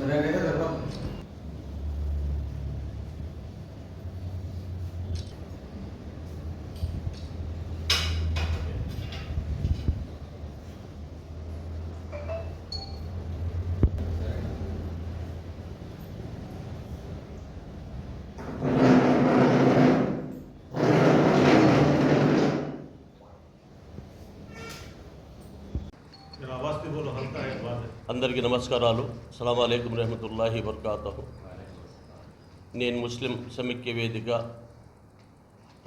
Gracias. అందరికీ నమస్కారాలు. సలాం అలైకుం రహమతుల్లాహి వర్కాతహు నేను ముస్లిం సమైక్య వేదిక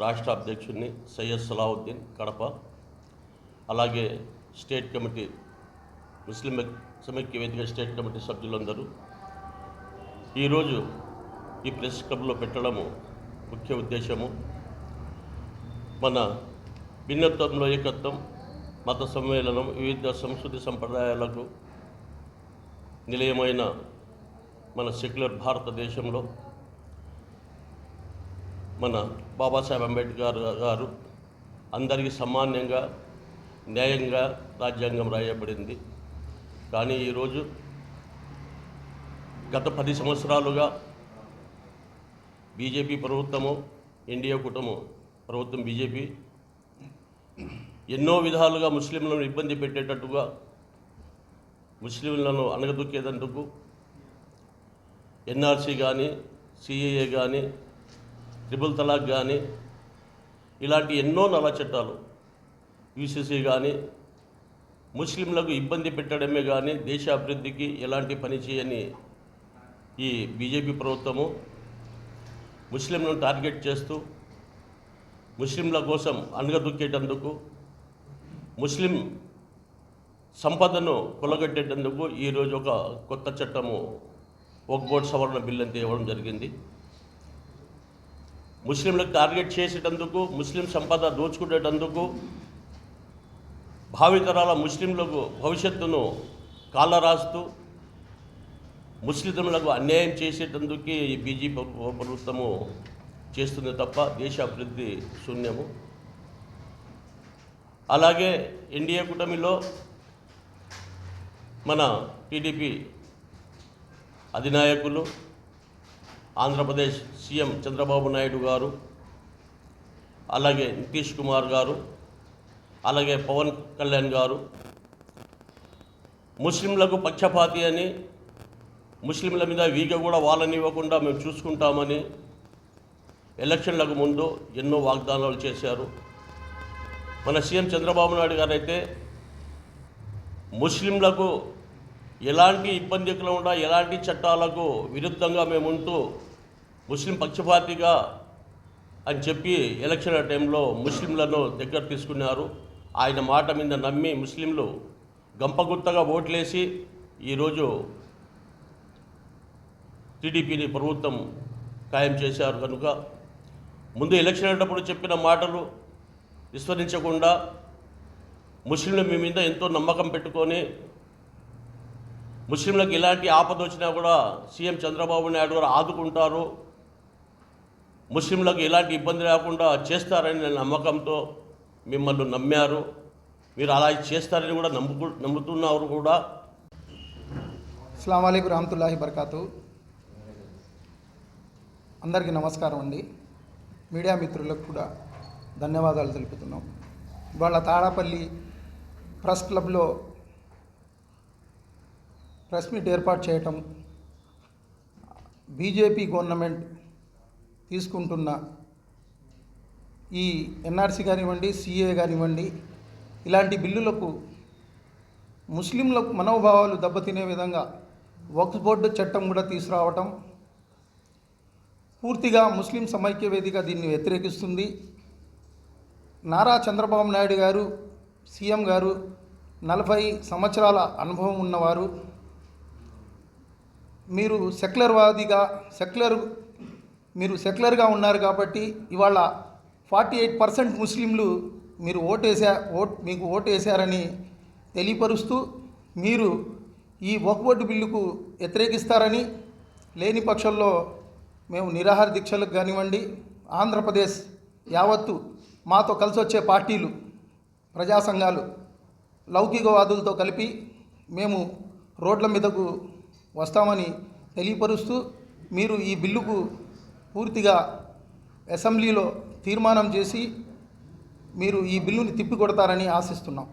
రాష్ట్ర అధ్యక్షుడిని సయ్యద్ సలావుద్దీన్ కడప. అలాగే స్టేట్ కమిటీ ముస్లిం సమైక్య వేదిక స్టేట్ కమిటీ సభ్యులందరూ. ఈరోజు ఈ ప్రెస్ క్లబ్లో పెట్టడము ముఖ్య ఉద్దేశము. మన భిన్నత్వంలో ఏకత్వం మత సమ్మేళనం వివిధ సంస్కృతి సంప్రదాయాలకు నిలయమైన మన సెక్యులర్ భారతదేశంలో మన బాబాసాహెబ్ అంబేద్కర్ గారు అందరికీ సమాన్యంగా న్యాయంగా రాజ్యాంగం రాయబడింది. కానీ ఈరోజు గత పది సంవత్సరాలుగా బీజేపీ ప్రభుత్వము ఇండియా కూటము ప్రభుత్వం బీజేపీ ఎన్నో విధాలుగా ముస్లింలను ఇబ్బంది పెట్టేటట్టుగా ముస్లింలను అణగదొక్కేదందుకు ఎన్ఆర్సీ కానీ సిఏఏ కానీ ట్రిపుల్ తలాక్ కానీ ఇలాంటి ఎన్నో నల్ల చట్టాలు యూసీసీ కానీ ముస్లింలకు ఇబ్బంది పెట్టడమే కానీ దేశ అభివృద్ధికి ఎలాంటి పని చేయని ఈ బీజేపీ ప్రభుత్వము ముస్లింలను టార్గెట్ చేస్తూ ముస్లింల కోసం అణగదొక్కేటందుకు ముస్లిం సంపదను కొలగట్టేటందుకు ఈరోజు ఒక కొత్త చట్టము ఒక సవరణ బిల్లు అని తేవడం జరిగింది. ముస్లింలకు టార్గెట్ చేసేటందుకు ముస్లిం సంపద దోచుకునేటందుకు భావితరాల ముస్లింలకు భవిష్యత్తును కాలరాస్తూ ముస్లింలకు అన్యాయం చేసేటందుకే ఈ బీజేపీ ప్రభుత్వము చేస్తుంది తప్ప దేశ అభివృద్ధి శూన్యము. అలాగే ఎన్డీఏ కూటమిలో మన టీడీపీ అధినాయకులు ఆంధ్రప్రదేశ్ సీఎం చంద్రబాబు నాయుడు గారు అలాగే నితీష్ కుమార్ గారు అలాగే పవన్ కళ్యాణ్ గారు ముస్లింలకు పక్షపాతి అని ముస్లింల మీద వీగ కూడా వాళ్ళనివ్వకుండా మేము చూసుకుంటామని ఎలక్షన్లకు ముందు ఎన్నో వాగ్దానాలు చేశారు. మన సీఎం చంద్రబాబు నాయుడు గారు అయితే ముస్లింలకు ఎలాంటి ఇబ్బంది లేకుండా ఎలాంటి చట్టాలకు విరుద్ధంగా మేము ఉంటూ ముస్లిం పక్షపాతిగా అని చెప్పి ఎలక్షన్ టైంలో ముస్లింలను దగ్గర తీసుకున్నారు. ఆయన మాట మీద నమ్మి ముస్లింలు గంపగుత్తగా ఓట్లేసి ఈరోజు టీడీపీని ప్రభుత్వం ఖాయం చేశారు కనుక. ముందు ఎలక్షన్ అయ్యేటప్పుడు చెప్పిన మాటలు విస్మరించకుండా ముస్లింలు మీ మీద ఎంతో నమ్మకం పెట్టుకొని ముస్లింలకు ఎలాంటి ఆపద వచ్చినా కూడా సీఎం చంద్రబాబు నాయుడు గారు ఆదుకుంటారు. ముస్లింలకు ఎలాంటి ఇబ్బంది లేకుండా చేస్తారని నమ్మకంతో మిమ్మల్ని నమ్మారు. మీరు అలా చేస్తారని కూడా నమ్ముకు నమ్ముతున్నారు కూడా. అస్సలం అయికు రహమతుల్లాహి బర్కాతు. అందరికీ నమస్కారం అండి. మీడియా మిత్రులకు కూడా ధన్యవాదాలు తెలుపుతున్నాం. ఇవాళ తాడాపల్లి ప్రెస్ క్లబ్లో ప్రెస్ మీట్ ఏర్పాటు చేయటం బీజేపీ గవర్నమెంట్ తీసుకుంటున్న ఈ ఎన్ఆర్సీ కానివ్వండి సిఏ కానివ్వండి ఇలాంటి బిల్లులకు ముస్లింలకు మనోభావాలు దెబ్బతినే విధంగా వక్ఫ్ బోర్డు చట్టం కూడా తీసుకురావటం పూర్తిగా ముస్లిం సమైక్య వేదిక దీన్ని వ్యతిరేకిస్తుంది. నారా చంద్రబాబు నాయుడు గారు సీఎం గారు నలభై సంవత్సరాల అనుభవం ఉన్నవారు మీరు సెక్యులర్వాదిగా సెక్యులర్ మీరు సెక్యులర్గా ఉన్నారు కాబట్టి ఇవాళ ఫార్టీ ఎయిట్ పర్సెంట్ ముస్లింలు మీరు ఓటేసా ఓట్ మీకు ఓటేశారని తెలియపరుస్తూ మీరు ఈ వక్బోర్డు బిల్లుకు వ్యతిరేకిస్తారని లేని పక్షంలో మేము నిరాహార దీక్షలకు కానివ్వండి. ఆంధ్రప్రదేశ్ యావత్తు మాతో కలిసి వచ్చే పార్టీలు ప్రజా సంఘాలు లౌకికవాదులతో కలిపి మేము రోడ్ల మీదకు వస్తామని తెలియపరుస్తూ మీరు ఈ బిల్లుకు పూర్తిగా అసెంబ్లీలో తీర్మానం చేసి మీరు ఈ బిల్లుని తిప్పికొడతారని ఆశిస్తున్నాం.